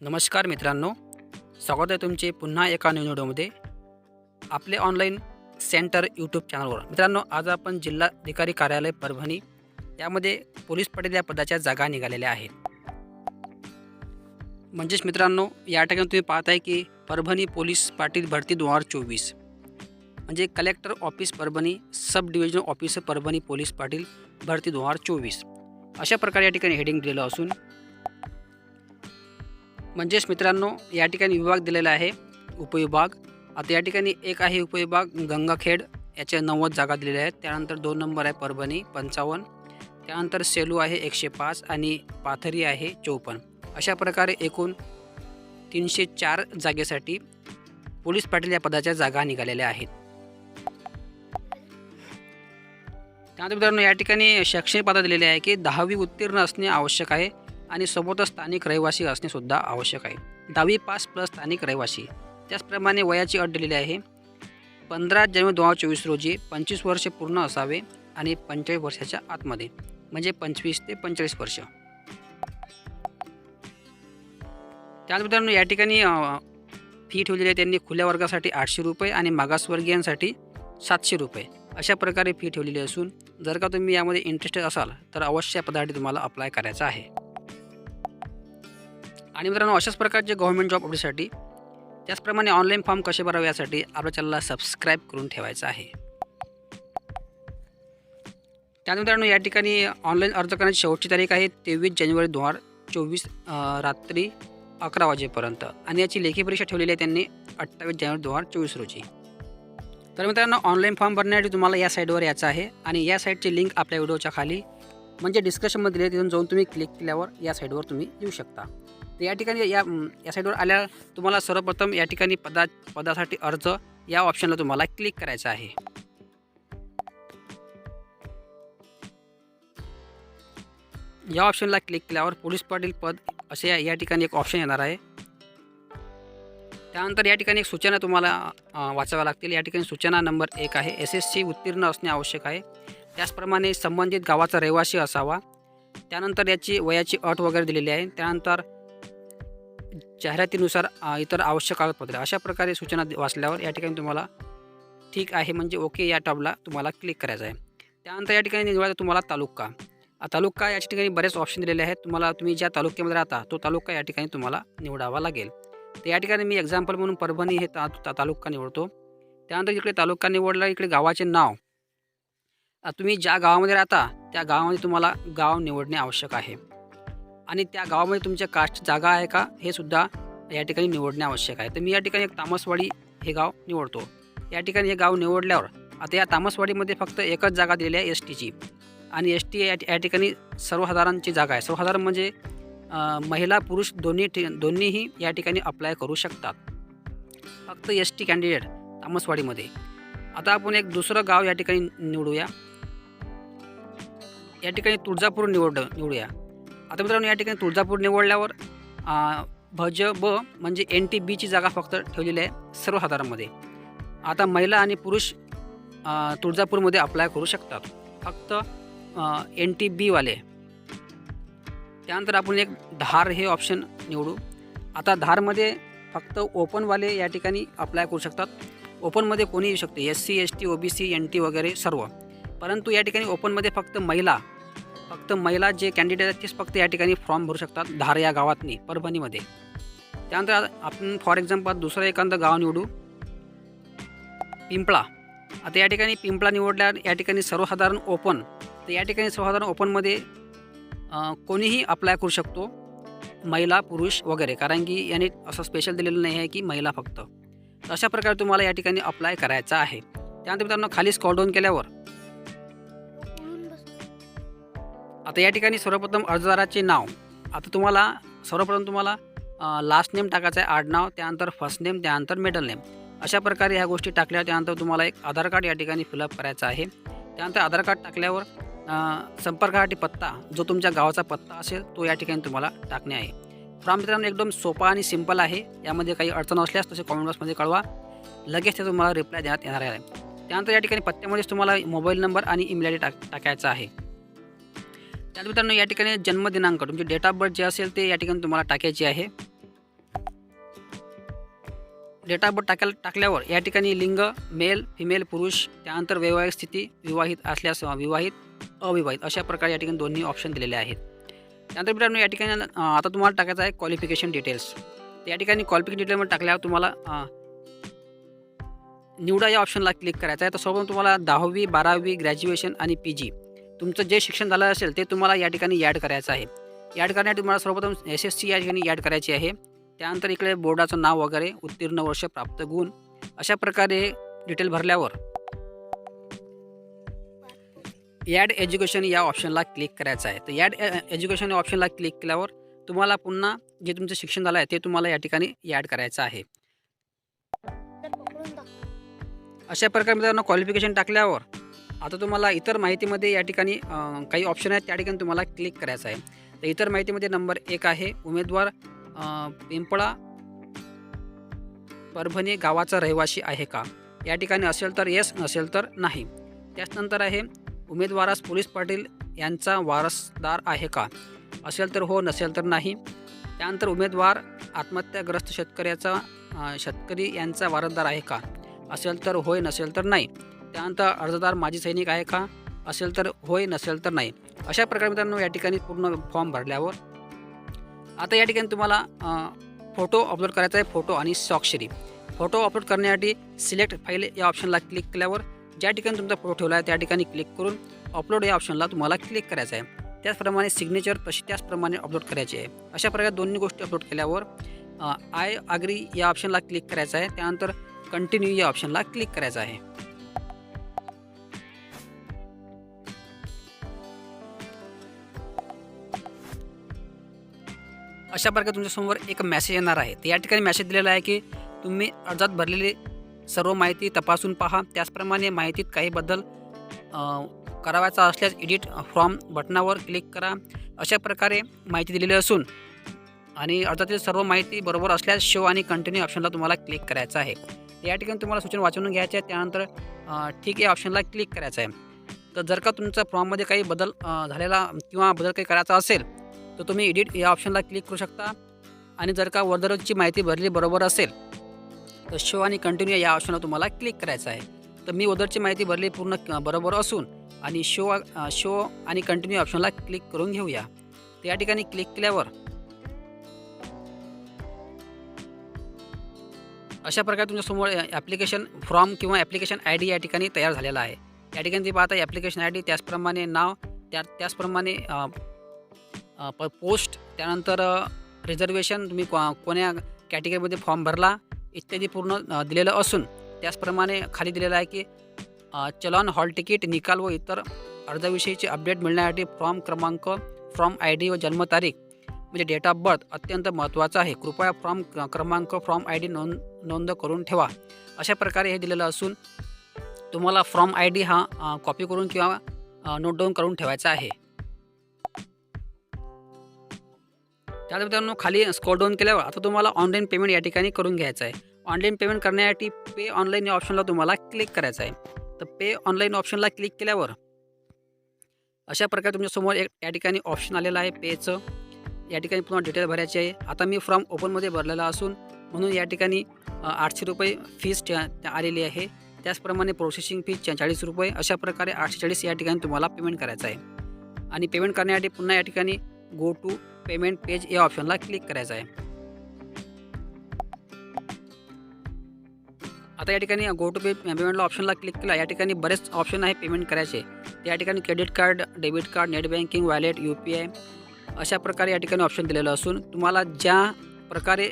नमस्कार मित्रांनो स्वागत आहे तुमचे पुन्हा एका नवीन व्हिडिओमध्ये. आपले ऑनलाईन सेंटर यूट्यूब चॅनलवर मित्रांनो आज आपण जिल्हाधिकारी कार्यालय परभणी यामध्ये पोलीस पटेल या पदाच्या जागा निघालेल्या आहेत. म्हणजेच मित्रांनो या ठिकाणी तुम्ही पाहत आहे की परभणी पोलीस पाटील भरती दोन हजार चोवीस. म्हणजे collector office Parbhani sub division officer Parbhani police Patil भरती दोन हजार चोवीस. अशा प्रकारे या ठिकाणी हेडिंग दिलेलं असून म्हणजेच मित्रांनो या ठिकाणी विभाग दिलेला आहे उपविभाग. आता या ठिकाणी एक आहे उपविभाग गंगाखेड. याच्या नव्वद जागा दिलेल्या आहेत. त्यानंतर दोन नंबर आहे परभणी पंचावन्न. त्यानंतर सेलू आहे एकशे पाच आणि पाथरी आहे चौपन्न. अशा प्रकारे एकूण तीनशे चार जागेसाठी पोलीस पाटील या पदाच्या जागा निघालेल्या आहेत. त्यानंतर मित्रांनो या ठिकाणी शैक्षणिक पदा दिलेले आहे की दहावी उत्तीर्ण असणे आवश्यक आहे. आणि सोबतच स्थानिक रहिवासी असणेसुद्धा आवश्यक आहे. दहावी पास प्लस स्थानिक रहिवासी. त्याचप्रमाणे वयाची अट दिलेली आहे. पंधरा जानेवारी दोन हजार चोवीस रोजी पंचवीस वर्षे पूर्ण असावे आणि पंचेचाळीस वर्षाच्या आतमध्ये म्हणजे पंचवीस ते पंचेचाळीस वर्ष. त्यानंतर मित्रांनो या ठिकाणी फी ठेवलेली आहे त्यांनी खुल्या वर्गासाठी आठशे रुपये आणि मागासवर्गीयांसाठी सातशे रुपये. अशा प्रकारे फी ठेवलेली असून जर का तुम्ही यामध्ये इंटरेस्टेड असाल तर अवश्य या पदासाठी तुम्हाला अप्लाय करायचा आहे. आणि मित्रांनो अशाच प्रकारचे गव्हर्मेंट जॉब अपडेटसाठी त्याचप्रमाणे ऑनलाईन फॉर्म कसे भरावे यासाठी आपल्या चॅनलला सबस्क्राईब करून ठेवायचं आहे. त्यानंतर मित्रांनो या ठिकाणी ऑनलाईन अर्ज करण्याची शेवटची तारीख आहे तेवीस जानेवारी दोन हजार चोवीस रात्री अकरा वाजेपर्यंत. आणि याची लेखी परीक्षा ठेवलेली आहे त्यांनी अठ्ठावीस जानेवारी दोन हजार चोवीस रोजी. तर मित्रांनो ऑनलाईन फॉर्म भरण्यासाठी तुम्हाला या साईडवर यायचं आहे आणि या साईटची लिंक आपल्या व्हिडिओच्या खाली म्हणजे डिस्क्रिप्शनमध्ये दिली तिथून जाऊन तुम्ही क्लिक केल्यावर या साईटवर तुम्ही येऊ शकता. तर या ठिकाणी या या साईडवर आल्या तुम्हाला सर्वप्रथम या ठिकाणी पदा पदासाठी अर्ज या ऑप्शनला तुम्हाला क्लिक करायचा आहे. या ऑप्शनला क्लिक केल्यावर पोलीस पाटील पद असे या- या ठिकाणी एक ऑप्शन येणार आहे. त्यानंतर या ठिकाणी एक सूचना तुम्हाला वाचाव्या लागतील. या ठिकाणी सूचना नंबर एक आहे. एस एस सी उत्तीर्ण असणे आवश्यक आहे. त्याचप्रमाणे संबंधित गावाचा रहिवासी असावा. त्यानंतर याची वयाची अट वगैरे दिलेली आहे. त्यानंतर जाहिरातीनुसार इतर आवश्यक कागदपत्रे. अशा प्रकारे सूचना वाचल्यावर या ठिकाणी तुम्हाला ठीक आहे म्हणजे ओके या टॅबला तुम्हाला क्लिक करायचं आहे. त्यानंतर या ठिकाणी निवडायचा तुम्हाला तालुका. तालुका या ठिकाणी बरेच ऑप्शन दिलेले आहेत. तुम्हाला तुम्ही ज्या तालुक्यामध्ये राहता तो तालुका या ठिकाणी तुम्हाला निवडावा लागेल. तर या ठिकाणी मी एक्झाम्पल म्हणून परभणी हे ता ता- तालुका निवडतो. त्यानंतर इकडे तालुका निवडला इकडे गावाचे नाव. तुम्ही ज्या गावामध्ये राहता त्या गावामध्ये तुम्हाला गाव निवडणे आवश्यक आहे. आणि त्या गावामध्ये तुमच्या कास्ट जागा आहे का? हे सुद्धा या ठिकाणी निवडणे आवश्यक आहे. तर मी या ठिकाणी एक तामसवाडी हे गाव निवडतो. या ठिकाणी हे गाव निवडल्यावर आता या तामसवाडीमध्ये फक्त एकच जागा दिलेली आहे एस टीची आणि एस टी या ठिकाणी सर्वसाधारणची जागा आहे. सर्वसाधारण म्हणजे महिला पुरुष दोन्ही ठि दोन्हीही या ठिकाणी अप्लाय करू शकतात. फक्त एस टी कॅन्डिडेट तामसवाडीमध्ये. आता आपण एक दुसरं गाव या ठिकाणी निवडूया. या ठिकाणी तुळजापूर निवड निवडूया. आता मित्रांनो या ठिकाणी तुळजापूर निवडल्यावर भज ब म्हणजे एन टी बीची जागा फक्त ठेवलेली आहे सर्वसाधारणमध्ये आता महिला आणि पुरुष तुळजापूरमध्ये अप्लाय करू शकतात. फक्त एन टी बीवाले त्यानंतर आपण एक धार हे ऑप्शन निवडू. आता धारमध्ये फक्त ओपनवाले या ठिकाणी अप्लाय करू शकतात. ओपनमध्ये कोणी येऊ शकते S C S T O B C N T वगैरे सर्व. परंतु या ठिकाणी ओपनमध्ये फक्त महिला फक्त महिला जे कॅन्डिडेट आहेत तेच फक्त या ठिकाणी फॉर्म भरू शकतात धार या गावातनी परभणीमध्ये. त्यानंतर आपण फॉर एक्झाम्पल दुसरं एखादं गाव निवडू. पिंपळा. आता या ठिकाणी पिंपळा निवडल्या या ठिकाणी सर्वसाधारण ओपन तर या ठिकाणी सर्वसाधारण ओपनमध्ये कोणीही अप्लाय करू शकतो महिला पुरुष वगैरे. कारण की याने असं स्पेशल दिलेलं नाही आहे की महिला फक्त. अशा प्रकारे तुम्हाला या ठिकाणी अप्लाय करायचा आहे. त्यानंतर मित्रांनो खाली स्कॉल डाऊन केल्यावर आता या ठिकाणी सर्वप्रथम अर्जदाराचे नाव. आता तुम्हाला सर्वप्रथम तुम्हाला लास्ट नेम टाकायचं आहे आडनाव त्यानंतर फर्स्ट नेम त्यानंतर मिडल नेम अशा प्रकारे ह्या गोष्टी टाकल्या त्यानंतर तुम्हाला एक आधार कार्ड या ठिकाणी फिलअप करायचं आहे. त्यानंतर आधार कार्ड टाकल्यावर संपर्कासाठी पत्ता जो तुमच्या गावाचा पत्ता असेल तो या ठिकाणी तुम्हाला टाकणे आहे. फॉर्म मित्रांनो एकदम सोपा आणि सिंपल आहे. यामध्ये काही अडचण असल्यास तसे कॉमेंट बॉक्समध्ये कळवा. लगेच ते तुम्हाला रिप्लाय देण्यात येणार आहे. त्यानंतर या ठिकाणी पत्त्यामध्येच तुम्हाला मोबाईल नंबर आणि ईमेल आय डी टाक टाकायचा आहे. त्यानंतर मित्रांनो या ठिकाणी जन्मदिनांक तुमचे डेट ऑफ बर्थ जे असेल ते या ठिकाणी तुम्हाला टाकायची आहे. डेट ऑफ बर्थ टाकायला टाकल्यावर या ठिकाणी लिंग मेल फिमेल पुरुष त्यानंतर वैवाहिक स्थिती विवाहित असल्यास विवाहित अविवाहित अशा प्रकारे या ठिकाणी दोन्ही ऑप्शन दिलेले आहेत. त्यानंतर मित्रांनो या ठिकाणी आता तुम्हाला टाकायचं आहे क्वालिफिकेशन डिटेल्स या ठिकाणी क्वालिफिकेशन डिटेलमध्ये टाकल्यावर तुम्हाला निवडा या ऑप्शनला क्लिक करायचं आहे. तर सोबत तुम्हाला दहावी बारावी ग्रॅज्युएशन आणि पी जी तुमचं जे शिक्षण झालं असेल ते तुम्हाला या ठिकाणी ॲड करायचं आहे. ॲड करण्यासाठी तुम्हाला सर्वप्रथम एस एस सी या ठिकाणी ॲड करायची आहे. त्यानंतर इकडे बोर्डाचं नाव वगैरे उत्तीर्ण वर्ष प्राप्त गुण अशा प्रकारे डिटेल भरल्यावर ॲड एज्युकेशन या ऑप्शनला क्लिक करायचं आहे. तर ॲड एज्युकेशन या ऑप्शनला क्लिक केल्यावर तुम्हाला पुन्हा जे तुमचं शिक्षण झालं आहे ते तुम्हाला या ठिकाणी ॲड करायचं आहे. अशा प्रकारे मित्रांनो क्वालिफिकेशन टाकल्यावर आता तुम्हाला इतर माहितीमध्ये या ठिकाणी काही ऑप्शन आहेत. त्या ठिकाणी तुम्हाला क्लिक करायचं आहे. तर इतर माहितीमध्ये नंबर एक आहे. उमेदवार पिंपळा परभणी गावाचा रहिवासी आहे का? या ठिकाणी असेल तर येस नसेल तर नाही. त्याचनंतर आहे उमेदवारास पोलीस पाटील यांचा वारसदार आहे का? असेल तर हो नसेल तर नाही. त्यानंतर उमेदवार आत्महत्याग्रस्त शेतकऱ्याचा शेतकरी यांचा वारसदार आहे का? असेल तर होय नसेल तर नाही. त्यानंतर अर्जदार माजी सैनिक आहे का? असेल तर होय नसेल तर नाही. अशा प्रकारे मित्रांनो या ठिकाणी पूर्ण फॉर्म भरल्यावर. आता या ठिकाणी तुम्हाला फोटो अपलोड करायचा आहे फोटो आणि स्वाक्षरी फोटो अपलोड करण्यासाठी सिलेक्ट फाईल या ऑप्शनला क्लिक केल्यावर ज्या ठिकाणी तुमचा फोटो ठेवला आहे त्या ठिकाणी क्लिक करून अपलोड या ऑप्शनला तुम्हाला क्लिक करायचं आहे. त्याचप्रमाणे सिग्नेचर तशी त्याचप्रमाणे अपलोड करायची आहे. अशा प्रकारे दोन्ही गोष्टी अपलोड केल्यावर आय आग्री या ऑप्शनला क्लिक करायचं आहे. त्यानंतर कंटिन्यू या ऑप्शनला क्लिक करायचं आहे. अशा प्रकारे तुमच्यासमोर एक मेसेज येणार आहे. तर या ठिकाणी मेसेज दिलेला आहे की तुम्ही अर्जात भरलेली सर्व माहिती तपासून पहा. त्याचप्रमाणे माहितीत काही बदल करावायचा असल्यास एडिट फॉर्म बटनावर क्लिक करा. अशा प्रकारे माहिती दिलेली असून आणि अर्जातील सर्व माहिती बरोबर असल्यास शो आणि कंटिन्यू ऑप्शनला तुम्हाला क्लिक करायचं आहे. या ठिकाणी तुम्हाला सूचना वाचून घ्यायच्या आहे. त्यानंतर ठीक या ऑप्शनला क्लिक करायचं आहे. तर जर का तुमचा फॉर्ममध्ये काही बदल झालेला किंवा बदल काही करायचा असेल तर तुम्ही एडिट या ऑप्शनला क्लिक करू शकता. आणि जर का वर्दरची माहिती भरली बरोबर असेल तर शो आणि कंटिन्यू या ऑप्शनला तुम्हाला क्लिक करायचं आहे. तर मी ओदरची माहिती भरली पूर्ण बरोबर असून आणि शो शो आणि कंटिन्यू ऑप्शनला क्लिक करून घेऊया. तर या ठिकाणी क्लिक केल्यावर अशा प्रकारे तुमच्यासमोर ॲप्लिकेशन फॉर्म किंवा ॲप्लिकेशन आय डी या ठिकाणी तयार झालेला आहे. या ठिकाणी ते पाहता ॲप्लिकेशन आय डी त्याचप्रमाणे नाव त्या त्याचप्रमाणे प पोस्ट त्यानंतर रिझर्वेशन तुम्ही को कोण्या कॅटेगरीमध्ये फॉर्म भरला इत्यादी पूर्ण दिलेलं असून त्याचप्रमाणे खाली दिलेलं आहे की चलन हॉल तिकीट निकाल व इतर अर्जाविषयीचे अपडेट मिळण्यासाठी फॉर्म क्रमांक फॉर्म आय डी व जन्मतारीख म्हणजे डेट ऑफ बर्थ अत्यंत महत्त्वाचं आहे. कृपया फॉर्म क्रमांक फॉर्म आय डी नोंद नोंद करून ठेवा. अशा प्रकारे हे दिलेलं असून तुम्हाला फॉर्म आय डी हा कॉपी करून किंवा नोट डाऊन करून ठेवायचा आहे. त्यानंतर मित्रांनो खाली स्कॉल डाऊन केल्यावर आता तुम्हाला ऑनलाईन पेमेंट या ठिकाणी करून घ्यायचं आहे. ऑनलाईन पेमेंट करण्यासाठी पे ऑनलाईन या ऑप्शनला तुम्हाला क्लिक करायचं आहे. तर पे ऑनलाईन ऑप्शनला क्लिक केल्यावर अशा प्रकारे तुमच्यासमोर एक या ठिकाणी ऑप्शन आलेलं आहे पेचं या ठिकाणी पुन्हा डिटेल भरायची आहे. आता मी फॉर्म ओपनमध्ये भरलेला असून म्हणून या ठिकाणी आठशे रुपये फीस आलेली आहे. त्याचप्रमाणे प्रोसेसिंग फीस चाळीस रुपये अशा प्रकारे आठशे चाळीस या ठिकाणी तुम्हाला पेमेंट करायचं आहे. आणि पेमेंट करण्यासाठी पुन्हा या ठिकाणी गो टू पेमेंट पेज या ऑप्शनला क्लिक करायचं आहे. आता या ठिकाणी गो टू पे पेमेंटला ऑप्शनला क्लिक केला. या ठिकाणी बरेच ऑप्शन आहे पेमेंट करायचे. त्या ठिकाणी credit card debit card net banking wallet U P I अशा प्रकारे या ठिकाणी ऑप्शन दिलेलं असून तुम्हाला ज्या प्रकारे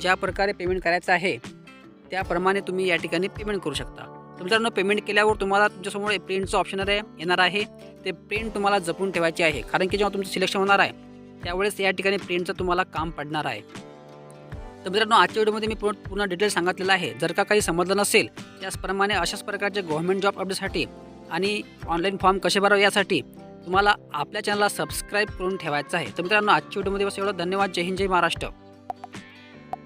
ज्या प्रकारे पेमेंट करायचं आहे त्याप्रमाणे तुम्ही या ठिकाणी पेमेंट करू शकता. तर मित्रांनो पेमेंट केल्यावर तुम्हाला तुमच्यासमोर प्रिंटचं ऑप्शन आहे. येणार आहे. ते प्रिंट तुम्हाला जपून ठेवायचे आहे. कारण की जेव्हा तुमचं सिलेक्शन होणार आहे त्यावेळेस या ठिकाणी प्रिंटचं तुम्हाला काम पडणार आहे. तर मित्रांनो आजच्या व्हिडिओमध्ये मी पूर्ण पूर्ण डिटेल सांगितलेलं आहे. जर का काही समजलं नसेल त्याचप्रमाणे अशाच प्रकारचे गव्हर्मेंट जॉब अपडेटसाठी आणि ऑनलाईन फॉर्म कसे भरावे यासाठी तुम्हाला आपल्या चॅनलला सबस्क्राईब करून ठेवायचं आहे. तर मित्रांनो आजच्या व्हिडिओमध्ये बस एवढं. धन्यवाद. जय हिंद जय महाराष्ट्र.